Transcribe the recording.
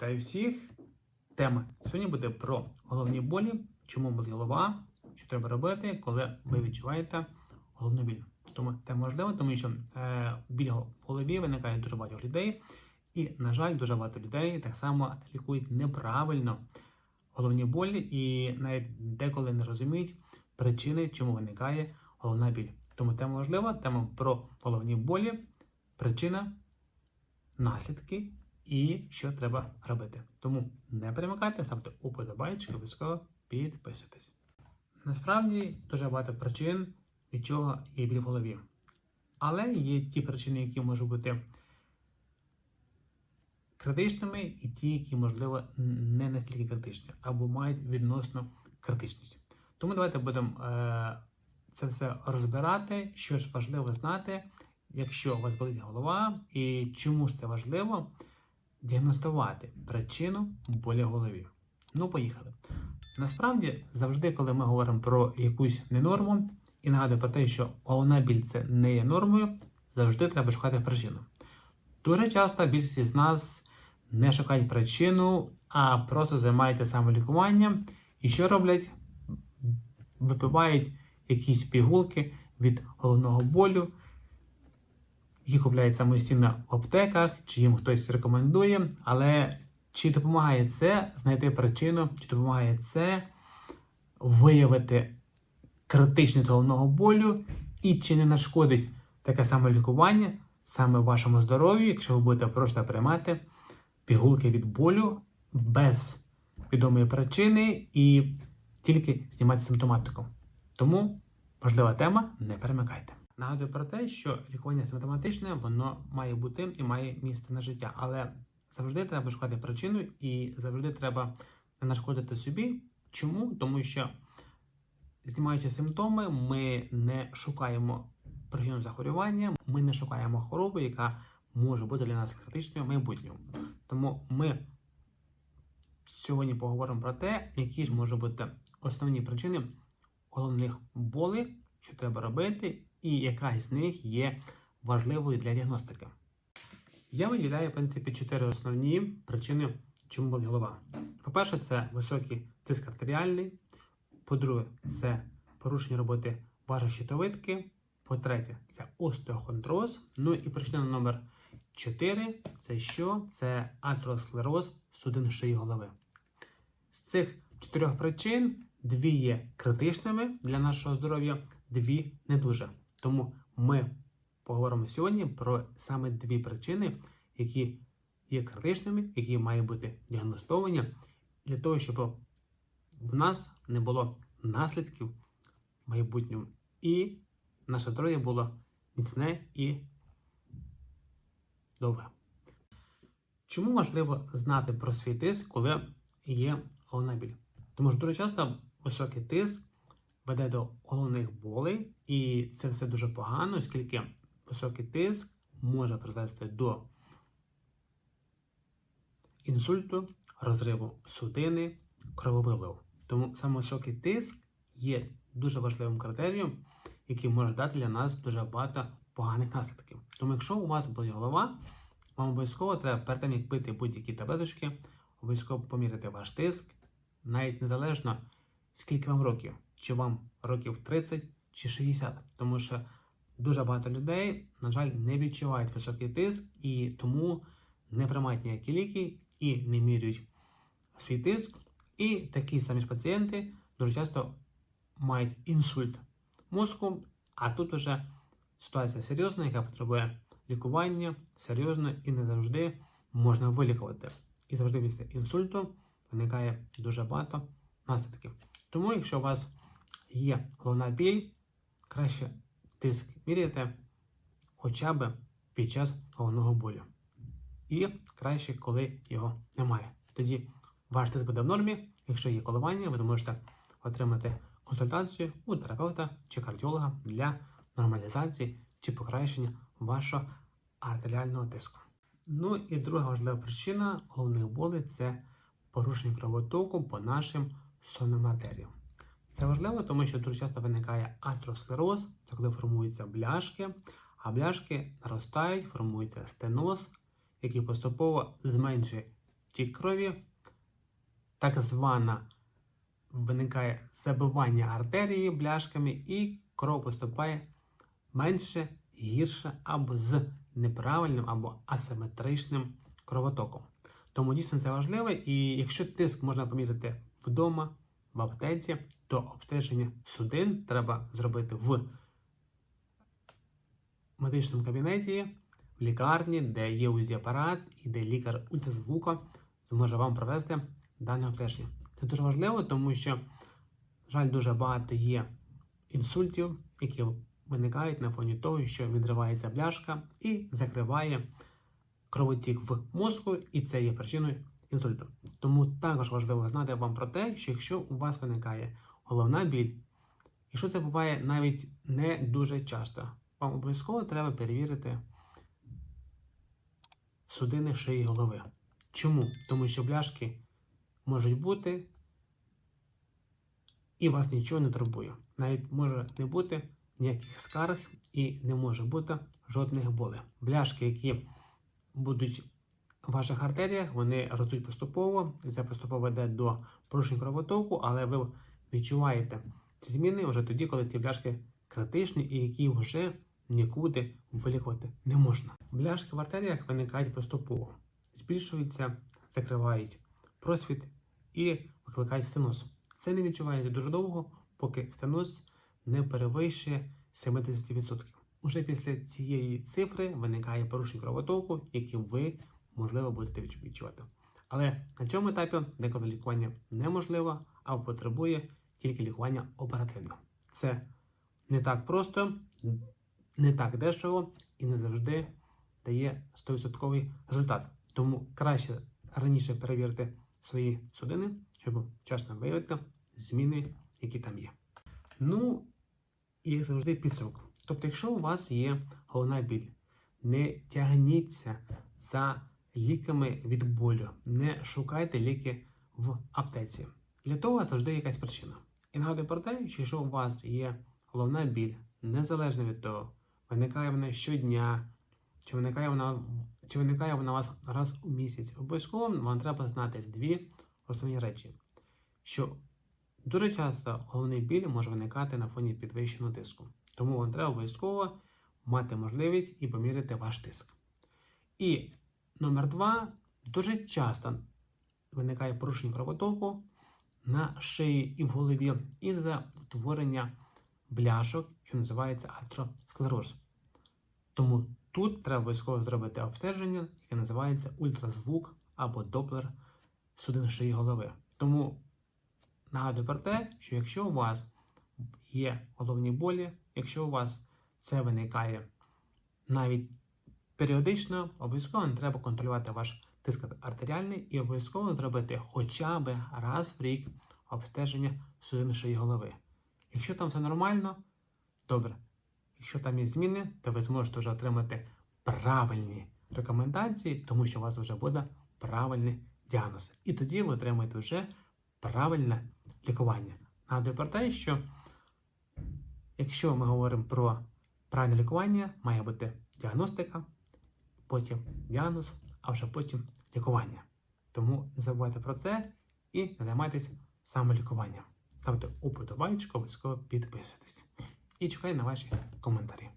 Вітаю всіх! Тема сьогодні буде про головні болі, чому болить голова, що треба робити, коли ви відчуваєте головну біль. Тому тема важлива, тому що е, біль в голові виникає дуже багато людей, і, на жаль, дуже багато людей так само лікують неправильно головні болі і навіть деколи не розуміють причини, чому виникає головна біль. Тому тема важлива, тема про головні болі, причина, наслідки і що треба робити. Тому не перемикайте, ставте уподобайчик, обов'язково підписуйтесь. Насправді дуже багато причин, від чого є біль в голові. Але є ті причини, які можуть бути критичними, і ті, які, можливо, не настільки критичні, або мають відносну критичність. Тому давайте будемо е, це все розбирати, що ж важливо знати, якщо у вас болить голова, і чому ж це важливо діагностувати причину болі голові. Ну, поїхали. Насправді, завжди, коли ми говоримо про якусь ненорму, і нагадую про те, що головна біль це не є нормою, завжди треба шукати причину. Дуже часто більшість з нас не шукають причину, а просто займаються самолікуванням. І що роблять? Випивають якісь пігулки від головного болю, їх купляють самостійно в аптеках, чи їм хтось рекомендує, але чи допомагає це знайти причину, чи допомагає це виявити критичність головного болю, і чи не нашкодить таке саме лікування саме вашому здоров'ю, якщо ви будете просто приймати пігулки від болю без відомої причини і тільки знімати симптоматику. Тому важлива тема, не перемикайте. Нагадую про те, що лікування симптоматичне, воно має бути і має місце на життя, але завжди треба шукати причину і завжди треба не нашкодити собі. Чому? Тому що, знімаючи симптоми, ми не шукаємо причину захворювання, ми не шукаємо хвороби, яка може бути для нас критичною в майбутньому. Тому ми сьогодні поговоримо про те, які ж можуть бути основні причини головних болей, що треба робити, і яка з них є важливою для діагностики. Я виділяю, в принципі, чотири основні причини, чому болить голова. По-перше, це високий тиск артеріальний. По-друге, це порушення роботи вашої щитовидки. По-третє, це остеохондроз. Ну і причина номер 4 це що? Це атеросклероз судин шиї голови. З цих чотирьох причин дві є критичними для нашого здоров'я, дві не дуже. Тому ми поговоримо сьогодні про саме дві причини, які є критичними, які мають бути діагностовані, для того, щоб в нас не було наслідків в майбутньому, і наше здоров'я було міцне і довге. Чому важливо знати про свій тиск, коли є головна біль? Тому що дуже часто високий тиск веде до головних болей, і це все дуже погано, оскільки високий тиск може призвести до інсульту, розриву судини, крововилив. Тому саме високий тиск є дуже важливим критерієм, який може дати для нас дуже багато поганих наслідків. Тому, якщо у вас болить голова, вам обов'язково треба перед тим, як пити будь-які таблеточки, обов'язково поміряти ваш тиск, навіть незалежно скільки вам років, чи вам років 30 чи 60. Тому що дуже багато людей, на жаль, не відчувають високий тиск і тому не приймають ніякі ліки і не міряють свій тиск. І такі самі ж пацієнти дуже часто мають інсульт мозку, а тут уже ситуація серйозна, яка потребує лікування серйозно і не завжди можна вилікувати. І завжди після інсульту виникає дуже багато наслідків. Тому, якщо у вас є головна біль, краще тиск міряти хоча б під час головного болю. І краще, коли його немає. Тоді ваш тиск буде в нормі. Якщо є коливання, ви можете отримати консультацію у терапевта чи кардіолога для нормалізації чи покращення вашого артеріального тиску. Ну і друга важлива причина головних болей це порушення кровотоку по нашим сонним артеріям. Це важливо, тому що дуже часто виникає атеросклероз, це коли формуються бляшки, а бляшки наростають, формується стеноз, який поступово зменшує тік крові, так звана виникає забивання артерії бляшками, і кров поступає менше, гірше або з неправильним або асиметричним кровотоком. Тому дійсно це важливо, і якщо тиск можна поміряти вдома, в аптеці, то обстеження судин треба зробити в медичному кабінеті, в лікарні, де є УЗІ-апарат і де лікар ультразвука зможе вам провести дане обстеження. Це дуже важливо, тому що, жаль, дуже багато є інсультів, які виникають на фоні того, що відривається бляшка і закриває кровотік в мозку, і це є причиною інсульту. Тому також важливо знати вам про те, що якщо у вас виникає головна біль, якщо це буває навіть не дуже часто, вам обов'язково треба перевірити судини шиї голови. Чому? Тому що бляшки можуть бути і вас нічого не турбує. Навіть може не бути ніяких скарг і не може бути жодних болей. Бляшки, які будуть в ваших артеріях, вони ростуть поступово, це поступово йде до порушень кровотоку, але ви відчуваєте ці зміни вже тоді, коли ці бляшки критичні і які вже нікуди вилікувати не можна. Бляшки в артеріях виникають поступово, збільшуються, закривають просвіт і викликають стеноз. Це не відчувається дуже довго, поки стеноз не перевищує 70%. Уже після цієї цифри виникає порушення кровотоку, які ви, можливо, будете відчувати. Але на цьому етапі деколи лікування неможливо або потребує тільки лікування оперативно. Це не так просто, не так дешево і не завжди дає 100% результат. Тому краще раніше перевірити свої судини, щоб вчасно виявити зміни, які там є. Ну, і як завжди підсумок. Тобто, якщо у вас є головна біль, не тягніться за ліками від болю, не шукайте ліки в аптеці. Для того завжди якась причина. І нагадую про те, що якщо у вас є головна біль, незалежно від того, виникає вона щодня, чи виникає вона, чи виникає вона у вас раз у місяць, обов'язково вам треба знати дві основні речі. Що Дуже часто головний біль може виникати на фоні підвищеного тиску. Тому вам треба обов'язково мати можливість і поміряти ваш тиск. І номер два, дуже часто виникає порушення кровотоку на шиї і в голові із-за утворення бляшок, що називається атеросклероз. Тому тут треба обов'язково зробити обстеження, яке називається ультразвук або доплер судин шиї голови. Тому Нагадую про те, що якщо у вас є головні болі, якщо у вас це виникає навіть періодично, обов'язково не треба контролювати ваш тиск артеріальний і обов'язково зробити хоча б раз в рік обстеження судин шиї голови. Якщо там все нормально, добре. Якщо там є зміни, то ви зможете вже отримати правильні рекомендації, тому що у вас вже буде правильний діагноз. І тоді ви отримаєте вже правильне лікування. Нагадую про те, що якщо ми говоримо про правильне лікування, має бути діагностика, потім діагноз, а вже потім лікування. Тому не забувайте про це і не займайтеся самолікуванням. Ставте уподобайку, обов'язково підписуйтесь. І чекаю на ваші коментарі.